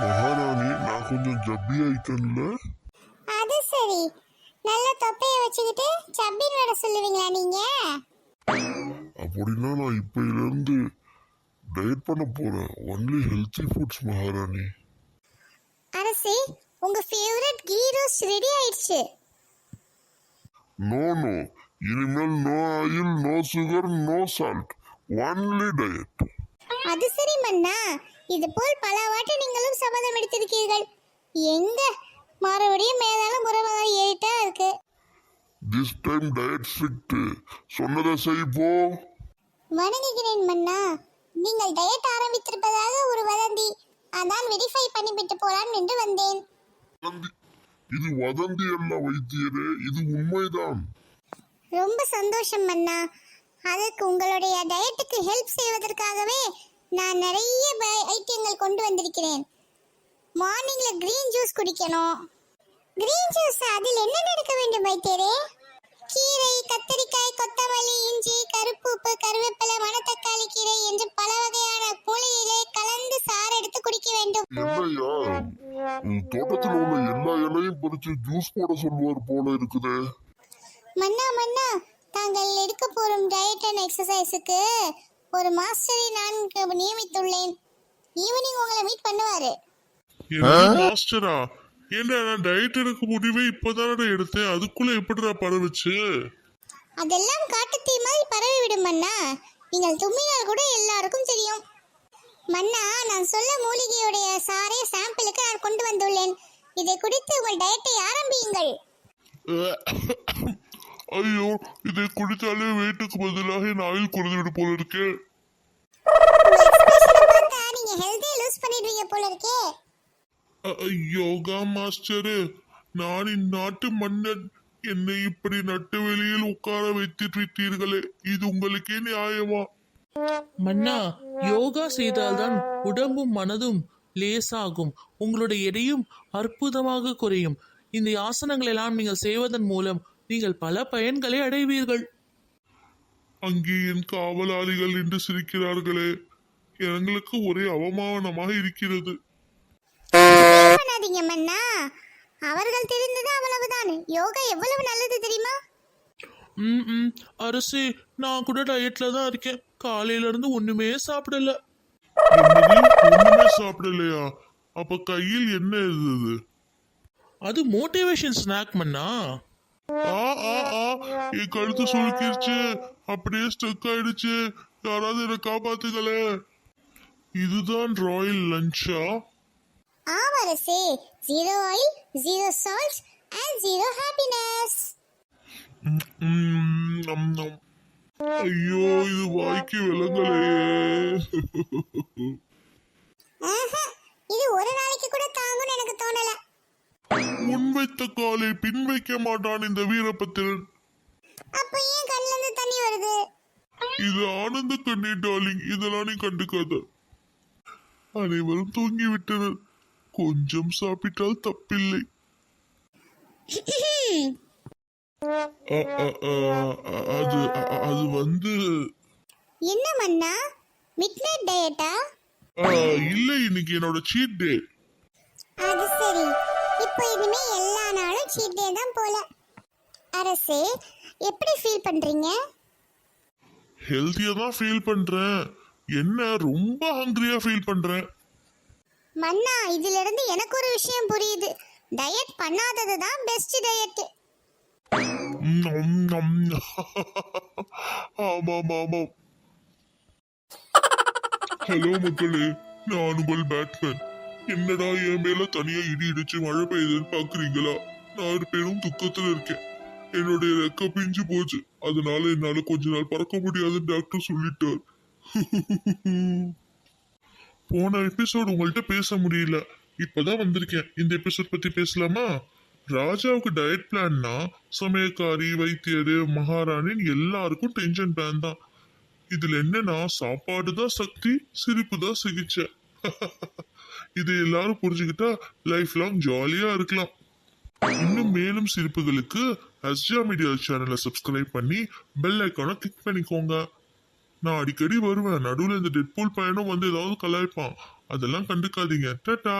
மகாராணி நான் கொஞ்சம் ஜப்பி ஆயிட்டேன்ல. அது சரி. நல்ல தொப்பைய வச்சுக்கிட்டு சப்பின் வர சொல்லுவீங்களா நீங்க? அப்படின்னா நான் இப்பையில இருந்து டயட் பண்ண போறேன். ஒன்லி ஹெல்த்தி ஃபுட்ஸ் மகாராணி. அரசி உங்க ஃபேவரட் கீ ரோஸ்ட் ரெடி ஆயிடுச்சு. நோ நோ இனிமேல் no oil no sugar no salt only diet அது சரி மன்னா. இது போல் பல வாட்டி நீங்களும் சபதம் எடுத்திருக்கீர்கள். எங்க? மறுபடியும் மேலாலும் முறவகம் ஏறிட்டா இருக்கு. திஸ் டைம் டயட் ஸ்ட்ரிக்ட் சொன்னதை செய் போ வணங்குகிறேன் மன்னா. நீங்கள் டயட் ஆரம்பித்திருப்பதாக ஒரு வதந்தி. அதான் வெரிஃபை பண்ணிவிட்டு போலாம் என்று வந்தேன். இது வதந்தி அல்ல வைத்தியரே இது உண்மைதான். ரொம்ப சந்தோஷம் மன்னா. அதற்கு உங்களுடைய டயட்டுக்கு ஹெல்ப் செய்வதற்காகவே நான் நிறைய ஐட்டங்கள் கொண்டு வந்திருக்கிறேன். மார்னிங்ல கிரீன் ஜூஸ் குடிக்கணும். கிரீன் ஜூஸ் அதில் என்னென்ன இருக்க வேண்டும் வைத்தியரே கீரை கத்தரிக்காய் கொத்தமல்லி இஞ்சி கருப்பு உப்பு கருவேப்பிலை மணத்தக்காளி கீரை என்று பல வகையான மூலிகைகளை கலந்து சாறு எடுத்து குடிக்க வேண்டும். என்னையா? தோட்டத்துல உள்ள எல்லா இலையும் பறிச்சு ஜூஸ் போட சொல்லுவார் போல இருக்குதே. மன்னா மன்னா தாங்கள் எடுக்க போகும் டயட் அண்ட் எக்ஸசைஸுக்கு ஒரு மாஸ்டரை நான் நியமித்துள்ளேன். ஈவினிங் உங்களை மீட் பண்ணுவாரு. மாஸ்டரா? என்ன நான் டயட் எடுக்க முடிவே இப்பதானடா எடுத்தேன். அதுக்குள்ள எப்படிடா பரவுச்சு? அதெல்லாம் காட்டுத்தீ மாதிரி பரவி விடும் மன்னா. நீங்கள் தும்மினால் கூட எல்லாருக்கும் தெரியும். மன்னா நான் சொல்ல மூலிகையுடைய சாறை சாம்பிளுக்கு நான் கொண்டு வந்துள்ளேன். இதை குடித்து உங்கள் டயட்டை ஆரம்பியுங்கள். ஐயோ இதை குடித்தாலே வெயிட்டுக்கு பதிலாக என் ஆயில் குறைந்து விடு போல இருக்கே. யோகா மாஸ்டரு நான் இந்நாட்டு மன்னன். என்னை இப்படி நட்டு வெளியில் உட்கார வைத்து விட்டீர்களே இது உங்களுக்கே நியாயமா? மன்னா யோகா செய்தால்தான் உடம்பும் மனதும் லேசாகும். உங்களுடைய எடையும் அற்புதமாக குறையும். இந்த ஆசனங்கள் எல்லாம் நீங்கள் செய்வதன் மூலம் நீங்கள் பல பயன்களை அடைவீர்கள். அங்கே என் காவலாளிகள் என்று சிரிக்கிறார்களே. எங்களுக்கு ஒரே அவமானமாக இருக்கிறது. பண்ணாதீங்க மன்னா. அவர்கள் தெரிந்தது அவ்வளவுதான். யோகா எவ்வளவு நல்லது தெரியுமா? ம் ம். அரசே நான் கூட டயட்ல தான் இருக்கேன். காலையில இருந்து ஒண்ணுமே சாப்பிடல. ஒண்ணுமே சாப்பிடலையா? அப்ப கையில் என்ன இருந்தது? அது மோட்டிவேஷன் ஸ்நாக் மன்னா. என் கழுத்து சுருக்கிருச்சு. அப்படியே ஸ்டக் ஆயிடுச்சு. யாராவது என்னை காப்பாத்துங்களே. இதுதான் ராயல் லஞ்சா? ஆவரசே zero oil zero salt and zero happiness ஐயோ இது வாய்க்கு விலங்கலையே இது ஒரு நாளைக்கு கூட தாங்கும்னு எனக்கு தோணல முன் வைத்த காலை பின் வைக்க மாட்டான் இந்த வீரபத்திரன். அப்ப ஏன் கண்ணுல இருந்து தண்ணி வருது? இது ஆனந்த கண்ணீர் டார்லிங். இதெல்லாம் நீ கண்டுக்காத. அனைவரும் தூங்கி விட்டனர் கொஞ்சம் சாப்பிட்டால் தப்பில்லை. அ, அ, அ, அ, அது அ, அது வந்து என்ன மன்னா? மிட் நைட் டயட்டா அ, இல்லை இன்னைக்கு என்னோட சீட் டே அது இப்போ இனிமே எல்லா நாளும் சீட் டே தான் போல. அரசே எப்படி ஃபீல் பண்றீங்க? ஹெல்த்தியா தான் ஃபீல் பண்றேன். என்ன ரொம்ப ஹங்கிரியா ஃபீல் பண்றேன். மன்னா இதுல இருந்து எனக்கு ஒரு விஷயம் புரியுது. டயட் பண்ணாதது தான் பெஸ்ட் டயட் நம், நம். ஆமாம் ஆமாம். ஹலோ மக்களே. நான் உங்கள் பேட்மேன் என்னடா என் மேல தனியா இடி இடிச்சு மழை பெய்யுதுன்னு பாக்குறீங்களா? நான் பேரும் துக்கத்துல இருக்கேன். என்னுடைய ரெக்க பிஞ்சு போச்சு. அதனால என்னால கொஞ்ச நாள் பறக்க முடியாதுன்னு டாக்டர் சொல்லிட்டார். போன எபிசோடு உங்கள்கிட்ட பேச முடியல. இப்பதான் வந்திருக்கேன். இந்த எபிசோட் பத்தி பேசலாமா? ராஜாவுக்கு டயட் பிளான்னா சமயக்காரி வைத்தியர் மகாராணின்னு எல்லாருக்கும் டென்ஷன் பிளான் தான். இதுல என்னன்னா சாப்பாடு தான் சக்தி சிரிப்பு தான் சிகிச்சை. இது எல்லாரும் புரிஞ்சுக்கிட்டா லைஃப் லாங் ஜாலியா இருக்கலாம். இன்னும் மேலும் சிரிப்புகளுக்கு அஸ்யா மீடியா சேனலை சப்ஸ்கிரைப் பண்ணி பெல் ஐக்கானை கிளிக் பண்ணிக்கோங்க. நான் அடிக்கடி வருவேன். நடுவில் இந்த டெட்பூல் பையனும் வந்து ஏதாவது கலாய்ப்பான். அதெல்லாம் கண்டுக்காதீங்க. டாடா